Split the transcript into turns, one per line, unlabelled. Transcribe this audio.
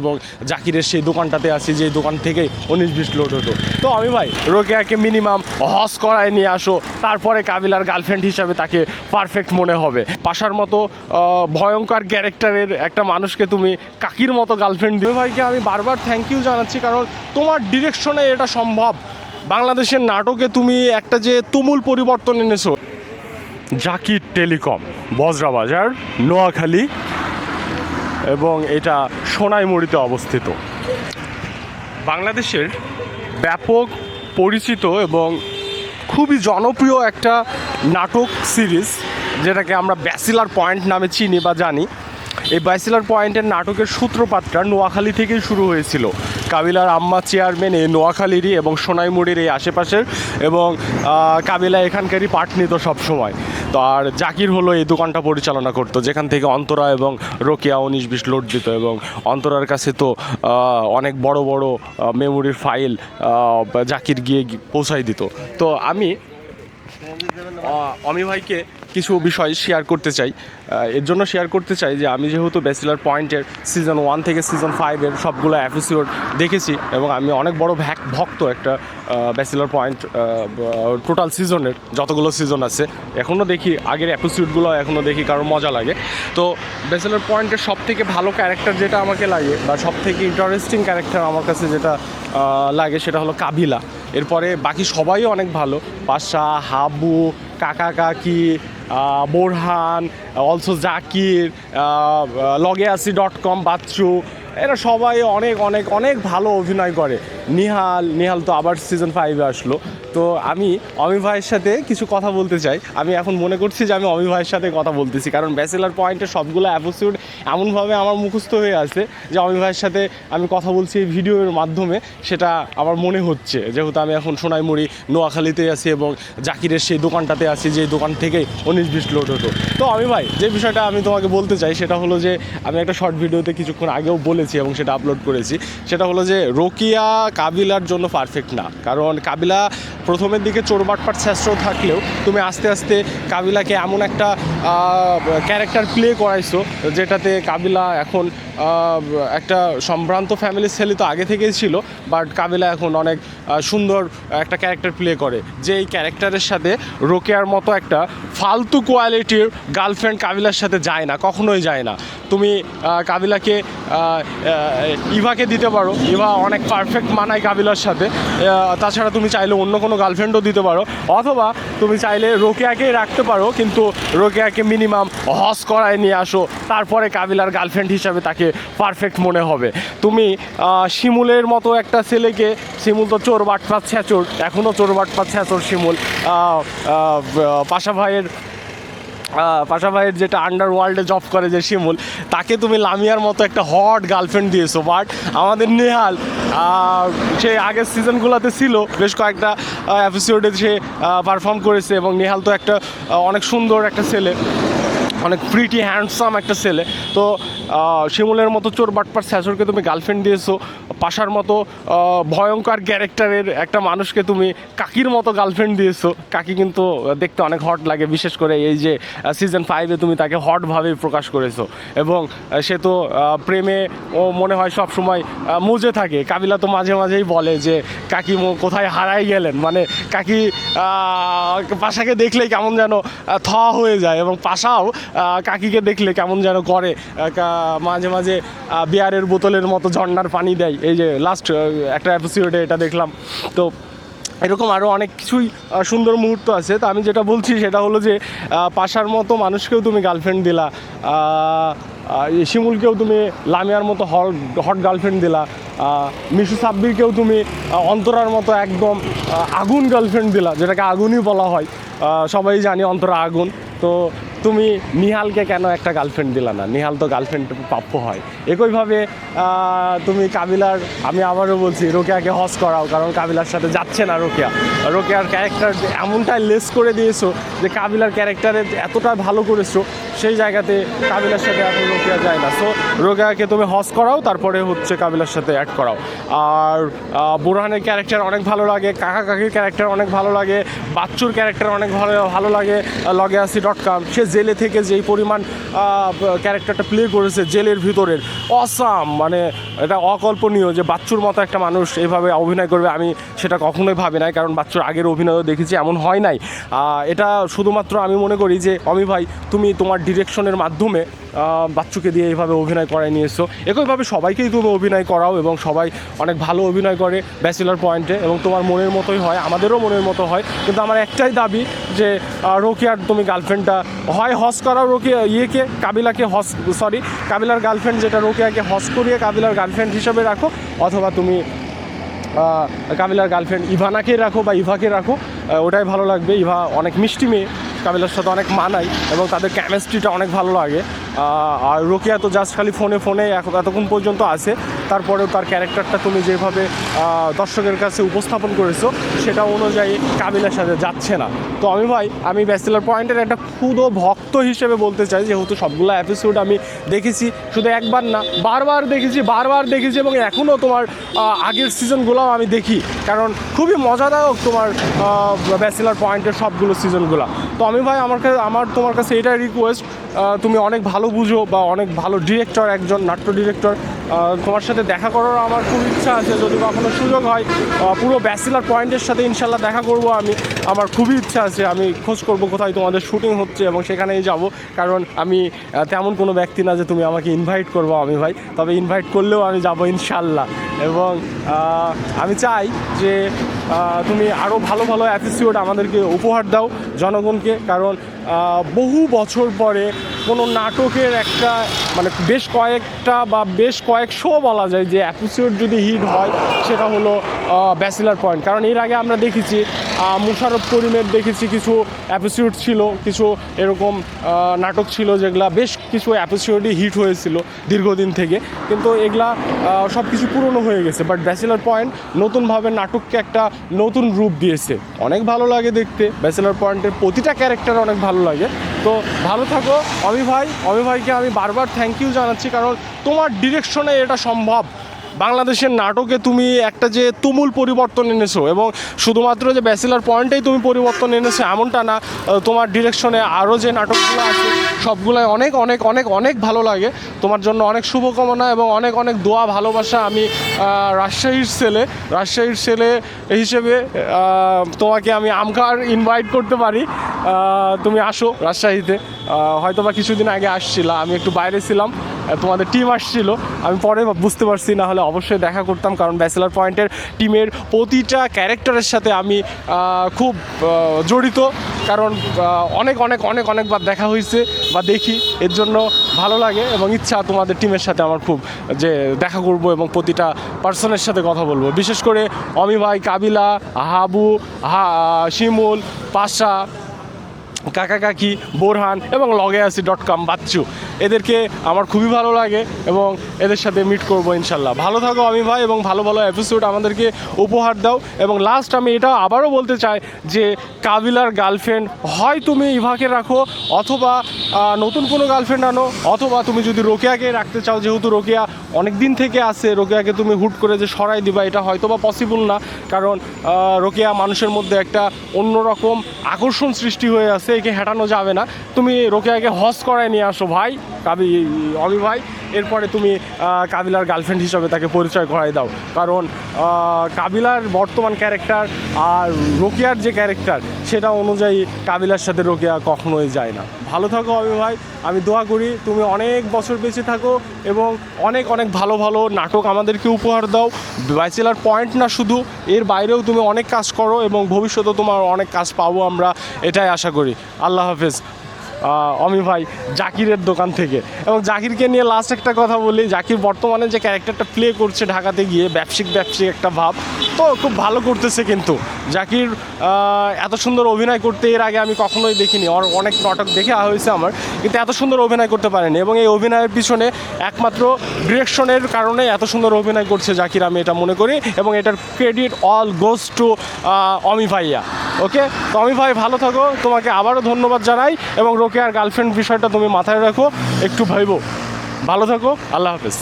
এবং জাকিরের সেই দোকানটাতে আছি, যে দোকান থেকে উনিশ বিশ লোড হতো। তো আমি ভাই রোকেয়াকে মিনিমাম হস করায় নিয়ে আসো, তারপরে কাবিলার গার্লফ্রেন্ড হিসাবে তাকে পারফেক্ট মনে হবে। পাশার মতো ভয়ঙ্কর ক্যারেক্টারের একটা মানুষকে তুমি কাকির মতো গার্লফ্রেন্ড দিও ভাইকে আমি বারবার থ্যাংক ইউ জানাচ্ছি, কারণ তোমার ডিরেকশনে এটা সম্ভব। বাংলাদেশের নাটকে তুমি একটা যে তুমুল পরিবর্তন এনেছো। জাকির টেলিকম, বজরা বাজার, নোয়াখালী এবং এটা সোনাইমুড়িতে অবস্থিত। বাংলাদেশের ব্যাপক পরিচিত এবং খুবই জনপ্রিয় একটা নাটক সিরিজ, যেটাকে আমরা ব্যাসিলার পয়েন্ট নামে চিনি বা জানি। এই ব্যাসিলার পয়েন্টের নাটকের সূত্রপাতটা নোয়াখালী থেকেই শুরু হয়েছিল। কাবিলার আম্মা চেয়ারম্যান এই নোয়াখালীরই এবং সোনাইমুড়ির এই আশেপাশের এবং কাবিলা এখানকারই পাঠ নিত সবসময়। তো আর জাকির হলো এই দোকানটা পরিচালনা করতো, যেখান থেকে অন্তরা এবং রোকিয়া উনিশ বিশ লোড দিত এবং অন্তরার কাছে তো অনেক বড় বড় মেমোরির ফাইল জাকির গিয়ে পৌঁছাই দিত। তো আমি অমি ভাইকে কিছু বিষয় শেয়ার করতে চাই। এর জন্য শেয়ার করতে চাই যে আমি যেহেতু ব্যাচেলার পয়েন্টের সিজন ওয়ান থেকে সিজন ফাইভের সবগুলো এপিসোড দেখেছি এবং আমি অনেক বড় ভ্যাক ভক্ত একটা ব্যাচেলার পয়েন্ট টোটাল সিজনের যতগুলো সিজন আছে। এখনও দেখি, আগের এপিসোডগুলো এখনও দেখি কারণ মজা লাগে। তো ব্যাচেলার পয়েন্টের সব থেকে ভালো ক্যারেক্টার যেটা আমাকে লাগে, বা সব থেকে ইন্টারেস্টিং ক্যারেক্টার আমার কাছে যেটা লাগে, সেটা হলো কাবিলা। এরপরে বাকি সবাই অনেক ভালো। পাশা, হাবু, কাকা কাকি বোরহান অলসো জাকির লগে আসি ডট কম বাচ্চু এরা সবাই অনেক অনেক অনেক ভালো অভিনয় করে। নিহাল নিহাল তো আবার সিজন ফাইভে আসলো। তো আমি অমি ভাইয়ের সাথে কিছু কথা বলতে চাই। আমি এখন মনে করছি যে আমি অমি ভাইয়ের সাথে কথা বলতেছি, কারণ ব্যাচেলার পয়েন্টে সবগুলো অ্যাপিসোড এমনভাবে আমার মুখস্থ হয়ে আছে যে অমি ভাইয়ের সাথে আমি কথা বলছি এই ভিডিওর মাধ্যমে। সেটা আমার মনে হচ্ছে। যেহেতু আমি এখন সোনাইমুড়ি, নোয়াখালীতে আছি এবং জাকিরের সেই দোকানটাতে আছি যে দোকান থেকে উনিশ বিশ লোড হতো। তো আমি ভাই, যে বিষয়টা আমি তোমাকে বলতে চাই সেটা হলো যে, আমি একটা শর্ট ভিডিওতে কিছুক্ষণ আগেও বলেছি এবং সেটা আপলোড করেছি। সেটা হলো যে, রোকিয়া কাবিলার জন্য পারফেক্ট না। কারণ কাবিলা প্রথমের দিকে চোরবাটপাট শ্রেষ্ঠ থাকলেও তুমি আস্তে আস্তে কাবিলাকে এমন একটা ক্যারেক্টার প্লে করাইছো, যেটাতে কাবিলা এখন একটা সম্ভ্রান্ত ফ্যামিলির ছেলে তো আগে থেকেই ছিল বাট কাবিলা এখন অনেক সুন্দর একটা ক্যারেক্টার প্লে করে। যে এই ক্যারেক্টারের সাথে রোকেয়ার মতো একটা ফালতু কোয়ালিটির গার্লফ্রেন্ড কাবিলার সাথে যায় না, কখনোই যায় না। তুমি কাবিলাকে ইভাকে দিতে পারো। ইভা অনেক পারফেক্ট মানায় কাবিলার সাথে। তাছাড়া তুমি চাইলে অন্য কোনো গার্লফ্রেন্ডও দিতে পারো। অথবা তুমি চাইলে রোকেয়াকেই রাখতে পারো, কিন্তু রোকেয়াকে মিনিমাম হস করায় নিয়ে আসো। তারপরে কাবিলার গার্লফ্রেন্ড হিসাবে তাকে পারফেক্ট মনে হবে। তুমি শিমুলের মতো একটা ছেলেকে, শিমুল তো চোর বাটপাত ছ্যাচোর এখনও চোর বাটপাত ছ্যাচোর শিমুল। পাশা ভাইয়ের আহ, পাশা ভাইয়ের যেটা আন্ডার ওয়ার্ল্ডে জব করে যে শিমুল তাকে তুমি লামিয়ার মতো একটা হট গার্লফ্রেন্ড দিয়েছ। বাট আমাদের নেহাল সে আগের সিজনগুলোতে ছিল বেশ কয়েকটা এপিসোডে সে পারফর্ম করেছে এবং নেহাল তো একটা অনেক সুন্দর একটা ছেলে। অনেক প্রিটি হ্যান্ডসাম একটা ছেলে। তো শিমুলের মতো চোর বাটপার স্যাসরকে তুমি গার্লফ্রেন্ড দিয়েছ, পাশার মতো ভয়ঙ্কর ক্যারেক্টারের একটা মানুষকে তুমি কাকির মতো গার্লফ্রেন্ড দিয়েছ। কাকি কিন্তু দেখতে অনেক হট লাগে, বিশেষ করে এই যে সিজন ফাইভে তুমি তাকে হটভাবে প্রকাশ করেছ। এবং সে তো প্রেমে ও মনে হয় সব সময় মুজে থাকে। কাবিলা তো মাঝে মাঝেই বলে যে, কাকি কোথায় হারাই গেলেন? মানে কাকি পাশাকে দেখলেই কেমন যেন থ হয়ে যায়। এবং পাশাও কাকিকে দেখলে কেমন যেন করে। মাঝে মাঝে বিয়ারের বোতলের মতো ঝর্ণার পানি দেয়। এই যে লাস্ট একটা এপিসোডে এটা দেখলাম। তো এরকম আরও অনেক কিছুই সুন্দর মুহূর্ত আছে। তো আমি যেটা বলছি সেটা হলো যে পাশার মতো মানুষকেও তুমি গার্লফ্রেন্ড দিলা। শিমুলকেও তুমি লামিয়ার মতো হট হট গার্লফ্রেন্ড দিলা। মিশু সাব্বিরকেও তুমি অন্তরার মতো একদম আগুন গার্লফ্রেন্ড দিলা, যেটাকে আগুনই বলা হয়। সবাই জানি অন্তরা আগুন। তো তুমি নিহালকে কেন একটা গার্লফ্রেন্ড দিলা না? নিহাল তো গার্লফ্রেন্ড প্রাপ্য হয়। একইভাবে তুমি কাবিলার, আমি আবারও বলছি, রোকেয়াকে হস করাও, কারণ কাবিলার সাথে যাচ্ছে না রোকেয়া। রোকেয়ার ক্যারেক্টার এমনটাই লেস করে দিয়েছ যে কাবিলার ক্যারেক্টারে এতটা ভালো করেছ, সেই জায়গাতে কাবিলার সাথে এখন রোকেয়া যায় না। সো রোকেয়াকে তুমি হস করাও, তারপরে হচ্ছে কাবিলার সাথে অ্যাড করাও। আর বুরহানের ক্যারেক্টার অনেক ভালো লাগে, কাকা কাকির ক্যারেক্টার অনেক ভালো লাগে, বাচ্চুর ক্যারেক্টার অনেক ভালো ভালো লাগে লগে আসি ডট কম সে জেলে থেকে যেই পরিমাণ ক্যারেক্টারটা প্লে করেছে জেলের ভিতরের, অসাম মানে এটা অকল্পনীয় যে বাচ্চুর মতো একটা মানুষ এভাবে অভিনয় করবে, আমি সেটা কখনোই ভাবি নাই, কারণ বাচ্চুর আগের অভিনয়ও দেখেছি, এমন হয় নাই। এটা শুধুমাত্র আমি মনে করি যে, অমি ভাই, তুমি তোমার ডিরেকশনের মাধ্যমে বাচ্চুকে দিয়ে এইভাবে অভিনয় করাই নিয়েছো। একইভাবে সবাইকেই তুমি অভিনয় করাও এবং সবাই অনেক ভালো অভিনয় করে ব্যাচেলার পয়েন্টে এবং তোমার মনের মতোই হয়, আমাদেরও মনের মতো হয়, কিন্তু আমার একটাই দাবি যে রোকেয়ার তুমি গার্লফ্রেন্ডটা হয় হস করা রোকিয়া ইয়েকে, কাবিলাকে হস সরি কাবিলার গার্লফ্রেন্ড যেটা রোকেয়াকে হস করিয়ে কাবিলার গার্লফ্রেন্ড হিসেবে রাখো, অথবা তুমি কাবিলার গার্লফ্রেন্ড ইভানাকে রাখো বা ইভাকে রাখো ওটাই ভালো লাগবে। ইভা অনেক মিষ্টি মেয়ে, কাবিলার সাথে অনেক মানায় এবং তাদের কেমিস্ট্রিটা অনেক ভালো লাগে। আর রোকিয়া তো জাস্ট খালি ফোনে ফোনে এখন এতক্ষণ পর্যন্ত আছে। তারপরেও তার ক্যারেক্টারটা তুমি যেভাবে দর্শকের কাছে উপস্থাপন করেছ, সেটা অনুযায়ী কাবিলার সাথে যাচ্ছে না। তো আমি ভাই, আমি ব্যাচেলার পয়েন্টের একটা ক্ষুদো ভক্ত হিসেবে বলতে চাই, যেহেতু সবগুলো এপিসোড আমি দেখেছি, শুধু একবার না, বারবার দেখেছি বারবার দেখেছি এবং এখনও তোমার আগের সিজনগুলোও আমি দেখি। কারণ খুবই মজাদায়ক তোমার ব্যাচেলার পয়েন্টের সবগুলো সিজনগুলো তো আমি ভাই, আমার কাছে আমার তোমার কাছে এটাই রিকোয়েস্ট তুমি অনেক ভালো বুঝো বা অনেক ভালো ডিরেক্টর একজন নাট্য ডিরেক্টর তোমার সাথে দেখা করার আমার খুব ইচ্ছা আছে। যদি কখনো সুযোগ হয় পুরো ব্যাচেলার পয়েন্টের সাথে ইনশাল্লাহ দেখা করব আমি। আমার খুবই ইচ্ছা আছে, আমি খোঁজ করব কোথায় তোমাদের শুটিং হচ্ছে এবং সেখানেই যাব। কারণ আমি তেমন কোনো ব্যক্তি না যে তুমি আমাকে ইনভাইট করব আমি ভাই। তবে ইনভাইট করলেও আমি যাব ইনশাল্লাহ এবং আমি চাই যে তুমি আরও ভালো ভালো অ্যাপিসিওড আমাদেরকে উপহার দাও জনগণকে। কারণ বহু বছর পরে কোনো নাটকের একটা মানে বেশ কয়েকটা বা বেশ কয়েক শো বলা যায় যে অ্যাপিসিওড যদি হিট হয়, সেটা হলো ব্যাচেলার পয়েন্ট কারণ এর আগে আমরা দেখেছি মুশারফ করিমের দেখেছি কিছু অ্যাপিসিওড ছিল, কিছু এরকম নাটক ছিল যেগুলা বেশ কিছু অ্যাপিসিওডই হিট হয়েছিল দীর্ঘদিন থেকে। কিন্তু এগুলা সব কিছু পুরনো হয়ে গেছে। বাট ব্যাচেলার পয়েন্ট নতুনভাবে নাটককে একটা নতুন রূপ দিয়েছে। অনেক ভালো লাগে দেখতে। ব্যাচেলার পয়েন্টের প্রতিটা ক্যারেক্টার অনেক ভালো লাগে। তো ভালো থাকো। অমি ভাই অমি ভাইকে আমি বারবার থ্যাংক ইউ জানাচ্ছি, কারণ তোমার ডিরেকশনে এটা সম্ভব। বাংলাদেশের নাটকে তুমি একটা যে তুমুল পরিবর্তন এনেছো এবং শুধুমাত্র যে ব্যাচেলার পয়েন্টেই তুমি পরিবর্তন এনেছো এমনটা না তোমার ডিরেকশনে আরও যে নাটকগুলো আছে, সবগুলোই অনেক অনেক অনেক অনেক ভালো লাগে। তোমার জন্য অনেক শুভকামনা এবং অনেক অনেক দোয়া, ভালোবাসা আমি রাজশাহীর ছেলে রাজশাহীর ছেলে হিসেবে তোমাকে আমি আমকার ইনভাইট করতে পারি। তুমি আসো রাজশাহীতে। হয়তো বা কিছুদিন আগে আসছিলা, আমি একটু বাইরে ছিলাম। তোমাদের টিম আসছিল। আমি পরে বুঝতে পারছি না হলে অবশ্যই দেখা করতাম, কারণ ব্যাচেলার পয়েন্টের টিমের প্রতিটা ক্যারেক্টারের সাথে আমি খুব জড়িত। কারণ অনেক অনেক অনেক, অনেকবার দেখা হয়েছে বা দেখি। এর জন্য ভালো লাগে এবং ইচ্ছা তোমাদের টিমের সাথে আমার খুব, যে দেখা করব এবং প্রতিটা পার্সনের সাথে কথা বলব। বিশেষ করে অমি ভাই, কাবিলা, হাবু, হা, শিমুল, পাশা, কাকা কাকি, বোরহান এবং লগে আসি ডট কম বাচ্চু। এদেরকে আমার খুবই ভালো লাগে এবং এদের সাথে মিট করব ইনশাল্লাহ। ভালো থাকো আমি ভাই এবং ভালো ভালো এপিসোড আমাদেরকে উপহার দাও এবং লাস্ট আমি এটা আবারও বলতে চাই যে কাবিলার গার্লফ্রেন্ড হয় তুমি ইভাকে রাখো অথবা নতুন কোনো গার্লফ্রেন্ড আনো অথবা তুমি যদি রোকেয়াকে রাখতে চাও, যেহেতু রোকেয়া অনেক দিন থেকে আছে, রোকেয়াকে তুমি হুট করে যে সরাই দিবা, এটা হয়তো বা পসিবল না। কারণ রোকেয়া মানুষের মধ্যে একটা অন্যরকম আকর্ষণ সৃষ্টি হয়ে আছে, একে হেঁটানো যাবে না। তুমি রোকেয়াকে হস করায় নিয়ে আসো ভাই। কাবি অবি ভাই, এরপরে তুমি কাবিলার গার্লফ্রেন্ড হিসাবে তাকে পরিচয় করাই দাও। কারণ কাবিলার বর্তমান ক্যারেক্টার আর রোকেয়ার যে ক্যারেক্টার সেটা অনুযায়ী কাবিলার সাথে রোকেয়া কখনোই যায় না। ভালো থাকো অবি ভাই, আমি দোয়া করি তুমি অনেক বছর বেঁচে থাকো এবং অনেক অনেক ভালো ভালো নাটক আমাদেরকে উপহার দাও। ব্যাচেলার পয়েন্ট না শুধু, এর বাইরেও তুমি অনেক কাজ করো এবং ভবিষ্যতে তোমার অনেক কাজ পাবো আমরা, এটাই আশা করি। আল্লাহ হাফেজ। অমি ভাই, জাকিরের দোকান থেকে। এবং জাকিরকে নিয়ে লাস্ট একটা কথা বলি, জাকির বর্তমানে যে ক্যারেক্টারটা প্লে করছে ঢাকাতে গিয়ে ব্যবসায়িক ব্যবসায়িক একটা ভাব, তো খুব ভালো করতেছে কিন্তু। জাকির এত সুন্দর অভিনয় করতে এর আগে আমি কখনোই দেখিনি। ওর অনেক নাটক দেখে হয়েছে আমার, কিন্তু এত সুন্দর অভিনয় করতে পারেনি। এবং এই অভিনয়ের পিছনে একমাত্র ডিরেকশনের কারণে এত সুন্দর অভিনয় করছে জাকির, আমি এটা মনে করি। এবং এটার credit all goes to Omi ভাইয়া। ওকে তো অমি ভাই, ভালো থাকো। তোমাকে আবারও ধন্যবাদ জানাই। এবং রোকে আর গার্লফ্রেন্ড বিষয়টা তুমি মাথায় রাখো একটু ভাইবো। ভালো থাকো আল্লাহ হাফেজ।